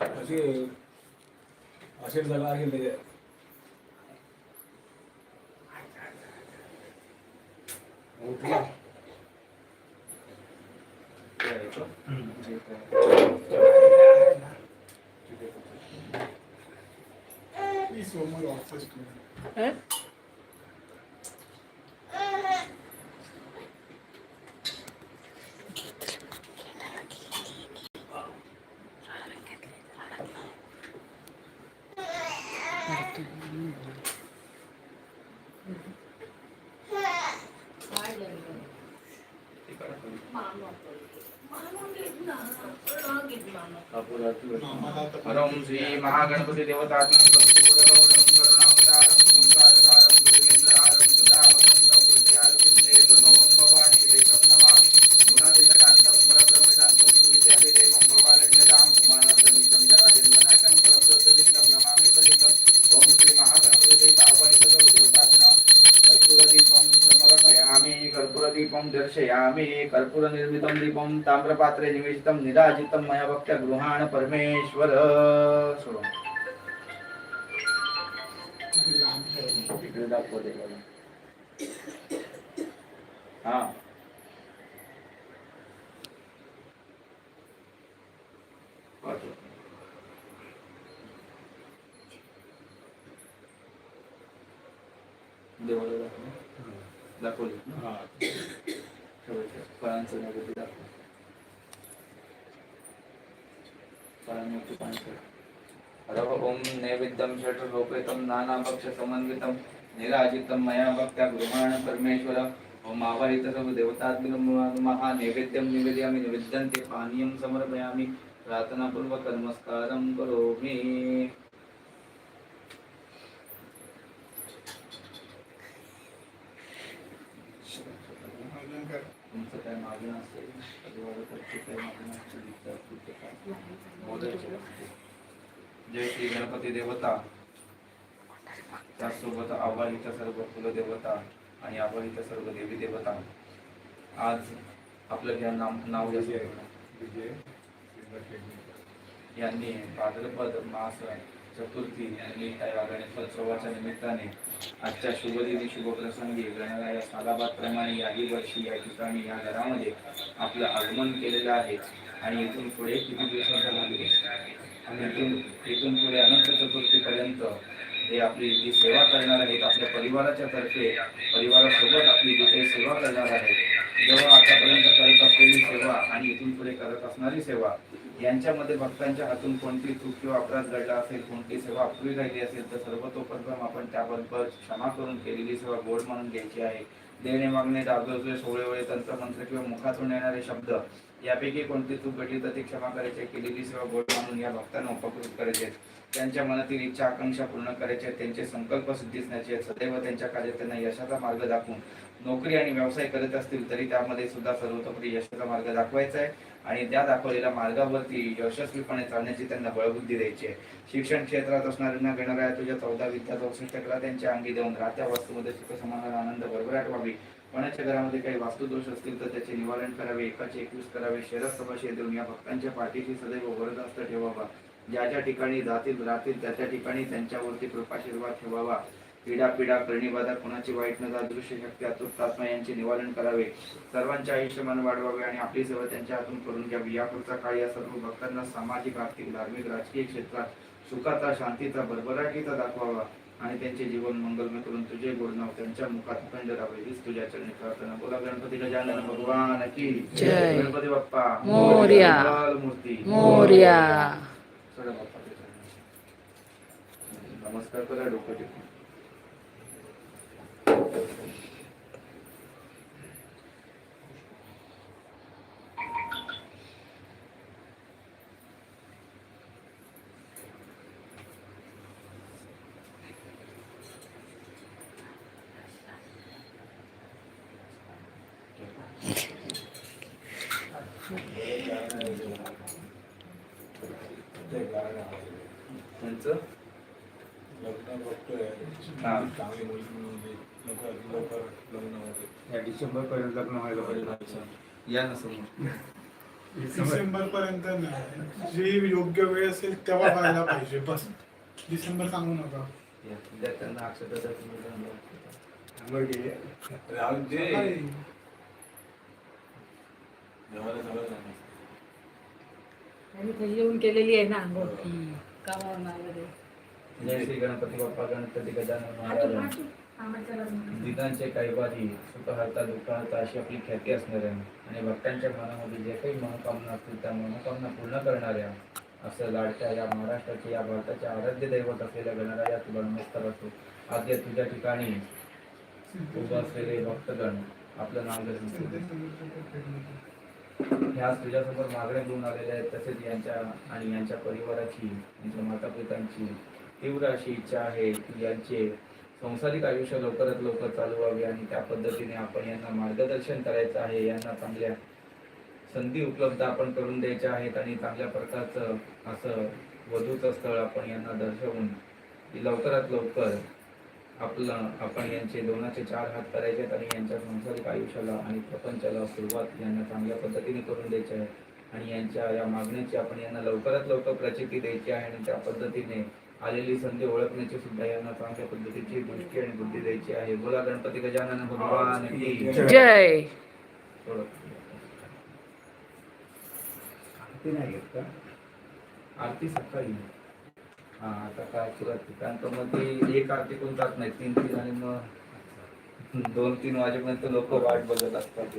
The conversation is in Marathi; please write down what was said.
असे असे जागा गेले उठला Please, one more office to हरं Shri Mahaganpati देवतात्मं दर्शयामि कर्पूरनिर्मितं दीपं ताम्रपात्रे निवेशितं निराजितं मया भक्त्या गृहाण परमेश्वर. हा. देवाला. दाखवली हा ठेवायचं. फळांचं नैवेद्य दाखव फळांवरती पाणी ठेव. रव ओम नैवेद्यं षट्लोपेतं नानाभक्ष समन्वितं निराजितं मया भक्त्या गृहाण परमेश्वर ओम आवाहित सर्व देवतात्मक महा नैवेद्यम निवेदयामि निवेद्यन्ते पानीयं समर्पयामि प्रार्थनापूर्वक नमस्कारं करोमि तुमचं काय मागणं असेल परिवाराचं काय मागणं असेल तुमचं काय. जय श्री गणपती देवता. त्याचसोबत आवाहित सर्व कुलदेवता आणि आवाहित सर्व देवी देवता. आज आपलं ज्या नाम नाव यांनी भाद्रपद मास चतुर्थी निमित्त या गणेशोत्सवाच्या निमित्ताने आजच्या शुभदिनी शुभप्रसंगी गणराया सालाबाद प्रमाणे याही वर्षी या ठिकाणी या घरामध्ये आपलं आगमन केलेलं आहे. आणि इथून पुढे किती दिवसाचा लागले आणि इथून इथून पुढे अनंत चतुर्थीपर्यंत हे आपली जी सेवा करणार आहेत आपल्या परिवाराच्या तर्फे परिवारासोबत आपली जी काही सेवा करणार आहेत जेव्हा आतापर्यंत करत असलेली सेवा आणि इथून पुढे करत असणारी सेवा यांच्यामध्ये भक्तांच्या हातून कोणती चूक किंवा अपराध घडला असेल कोणती सेवा अपुरी राहिली असेल तर सर्वतोप्रथम आपण त्याबरोबर क्षमा करून केलेली सेवा गोड म्हणून घ्यायची आहे देणे मागणे दाबदोबे सोळेवळे तंत्रमंत्र किंवा मुखातून येणारे शब्द यापैकी कोणती चूक घडली तर ती क्षमा करायची आहे. केलेली सेवा गोड म्हणून या भक्तांना उपकृत करायचे त्यांच्या मनातील इच्छा आकांक्षा पूर्ण करायच्या आहेत. त्यांचे संकल्प सिद्धीसण्याचे आहेत. सदैव त्यांच्या कार्यात त्यांना यशाचा मार्ग दाखवून नोकरी आणि व्यवसाय करत असतील तरी त्यामध्ये सुद्धा सर्वतोपरी यशाचा मार्ग दाखवायचा आहे आणि त्या दाखवलेल्या मार्गावरती यशस्वीपणे चालण्याची त्यांना बळबुद्धी द्यायची आहे. शिक्षण क्षेत्रात असणाऱ्यांना गणराया तुझ्या चौदा विद्या चौसष्ट कला त्यांच्या अंगी देऊन राहत्या वस्तूमध्ये सुख समाधान आनंद भरभराट व्हावी. कोणाच्या घरामध्ये काही वास्तुदोष असतील तर त्याचे निवारण करावे एकाचे एकवीस करावे. शरद सभाशय देऊन या भक्तांच्या पाठीशी सदैव वरदहस्त ठेवावा. ज्या ज्या ठिकाणी जातील राहतील त्या त्या ठिकाणी त्यांच्यावरती कृपाशीर्वाद ठेवावा. पिढा पिढा करणीबाधा कोणाची वाईट नजर दृश्य शक्ती अतुत्तात्मा यांचे निवारण करावे. सर्वांचे आयुष्यमान वाढवावे आणि आपली सेवा त्यांच्या हातून करून घ्यावी. यापुढचा काळ या सर्व भक्तांना सामाजिक आर्थिक धार्मिक राजकीय क्षेत्रात सुखाचा शांतीचा भरभराटीचा दाखवावा आणि त्यांचे जीवन मंगलमय करून तुझे गोड नाव त्यांच्या मुखात खंड राहावे हीच तुझ्या चरणी प्रार्थना. बोला गणपती गजानन भगवान की. गणपती बाप्पा. मोरया. मंगल मूर्ती. मोर्या. नमस्कार करा डोकं टेकून त्यांचं बघतोय हा. चांगली मुलगी लवकर लवकर लग्न होते. या डिसेंबर पर्यंत लग्न व्हायला पाहिजे. या ना समोर. डिसेंबर पर्यंत नाही जी योग्य वेळ असेल तेव्हा व्हायला पाहिजे. बस. डिसेंबर सांगू नका. विद्यार्थ्यांना अक्षरशः. आणि येऊन केलेली आहे ना आंघोळ कामावरून आलेले जय श्री गणपती बाप्पा गणपती गजानन महाराज दिनांचे कैवारी सुखहर्ता दुःखहर्ता अशी आपली ख्याती असणाऱ्या आणि भक्तांच्या मनामध्ये जे काही मनोकामना असतील त्या मनोकामना पूर्ण करणाऱ्या असं लाडक्या या महाराष्ट्राचे या भारताचे आराध्य दैवत असलेल्या गणराया तुला नमस्कार असतो आद्य तुझ्या ठिकाणी उभं असलेले भक्तगण आपलं नाव ह्या तुझ्यासमोर मागण्या घेऊन आलेल्या आहेत तसेच यांच्या आणि यांच्या परिवाराची यांच्या माता पितांची तीव्र अशी इच्छा आहे की यांचे संसारिक आयुष्य लवकरात लवकर चालू व्हावे आणि त्या पद्धतीने आपण यांना मार्गदर्शन करायचं आहे. यांना चांगल्या संधी उपलब्ध आपण करून द्यायच्या आहेत आणि चांगल्या प्रकारचं असं वधूचं स्थळ आपण यांना दर्शवून लवकरात लवकर आपलं आपण यांचे दोनाचे चार हात करायचे आहेत आणि यांच्या संसारिक आयुष्याला आणि प्रपंचाला सुरुवात यांना चांगल्या पद्धतीने करून द्यायची आहे. आणि यांच्या या मागण्याची आपण यांना लवकरात लवकर प्रचिती द्यायची आहे आणि त्या पद्धतीने आलेली संधी ओळखण्याची सुद्धा यांना चांगल्या पद्धतीची दृष्टी आणि बुद्धी द्यायची आहे. बोला गणपती गजानन भगवान की जय. थोडं. ते नाही घेत का? आरती सकाळी. हा आता काय सुरुवात कारण का मग ती एक आरती कोण जात नाही तीन तीन आणि मग दोन तीन वाजेपर्यंत लोक वाट बघत असतात.